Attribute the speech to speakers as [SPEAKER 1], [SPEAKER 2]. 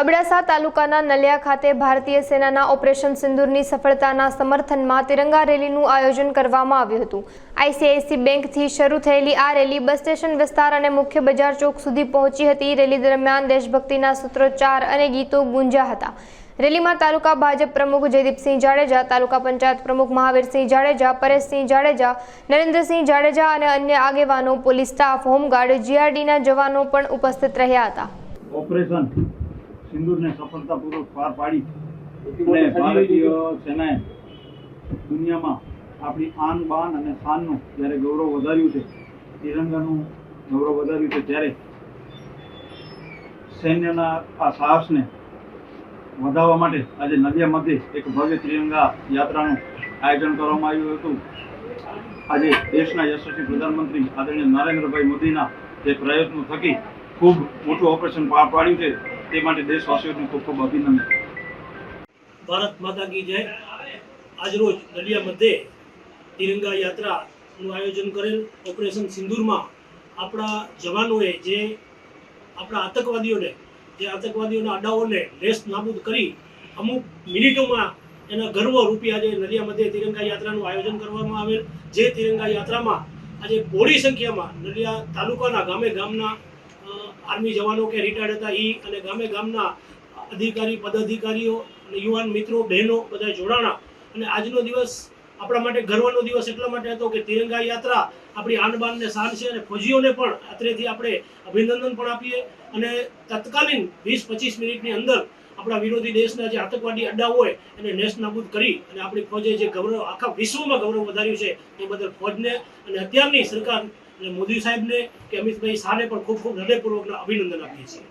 [SPEAKER 1] અબડાસા તાલુકાના નલિયા ખાતે ભારતીય સેનાના ઓપરેશન સિંદૂરની સફળતાના સમર્થનમાં તિરંગા રેલીનું આયોજન કરવામાં આવ્યું હતું. આઈસીઆઈસી બેંકથી શરૂ થયેલી આ રેલી બસ સ્ટેશન વિસ્તાર અને મુખ્ય બજાર ચોક સુધી પહોંચી હતી. રેલી દરમિયાન દેશભક્તિના સૂત્રોચ્ચાર અને ગીતો ગુંજ્યા હતા. રેલીમાં તાલુકા ભાજપ પ્રમુખ જયદીપસિંહ જાડેજા, તાલુકા પંચાયત પ્રમુખ મહાવીરસિંહ જાડેજા, પરેશસિંહ જાડેજા, નરેન્દ્રસિંહ જાડેજા અને અન્ય આગેવાનો, પોલીસ સ્ટાફ, હોમગાર્ડ, જીઆરડીના જવાનો પણ ઉપસ્થિત રહ્યા હતા.
[SPEAKER 2] ઓપરેશન સિંદૂરને સફળતાપૂર્વક પાર પાડી અને ભારતીય સેનાએ દુનિયામાં આપણી આન બાન અને શાનનું જ્યારે ગૌરવ વધાર્યું છે તિરંગાનું ગૌરવ વધાર્યું છે ત્યારે સૈન્યના આ સાહસને વધારવા માટે આજે નદિયા મધ્યે એક ભવ્ય ત્રિરંગા યાત્રાનું આયોજન કરવામાં આવ્યું હતું. આજે દેશના યશસ્વી પ્રધાનમંત્રી આદરણીય નરેન્દ્રભાઈ મોદીના જે પ્રયત્નો થકી ખૂબ મોટું ઓપરેશન પાર પાડ્યું છે તે માટે દેશવાસીઓને ખૂબ ખૂબ અભિનંદન.
[SPEAKER 3] ભારત માતા કી જય. આજરોજ નડિયા મધ્યે તિરંગા યાત્રાનું આયોજન કરેલ ઓપરેશન સિંદૂરમાં આપણા જવાનોએ જે આપણા આતંકવાદીઓને, જે આતંકવાદીઓના અડાઓને લેસ નાબૂદ કરી અમુક મિનિટોમાં એના ગર્વ રૂપી આજે નડિયા મધ્યે તિરંગા યાત્રાનું આયોજન કરવામાં આવેલ. જે તિરંગા યાત્રામાં આજે બોડી સંખ્યામાં નડિયા તાલુકાના ગામે ગામના આર્મી જવાનો કે રિટાયર્ડ હતા ઈ અને ગામે ગામના અધિકારી, પદાધિકારીઓ અને યુવાન મિત્રો, બહેનો બધા જોડાણા. અને આજનો દિવસ આપણા માટે ગર્વનો દિવસ એટલા માટે હતો કે તિરંગા યાત્રા આપણી આનબાનને શાન છે અને ફોજીઓને પણ અત્રેથી આપણે અભિનંદન પણ આપીએ. અને તત્કાલીન વીસ પચીસ મિનિટની અંદર આપણા વિરોધી દેશના જે આતંકવાદી અડ્ડા હોય એને નેસ્ત નાબૂદ કરી અને આપણી ફોજે જે ગૌરવ, આખા વિશ્વમાં ગૌરવ વધાર્યું છે એ બદલ ફોજને અને અત્યારની સરકાર અને મોદી સાહેબને કે અમિતભાઈ શાહને પણ ખૂબ ખૂબ હૃદયપૂર્વકના અભિનંદન આપીએ છીએ.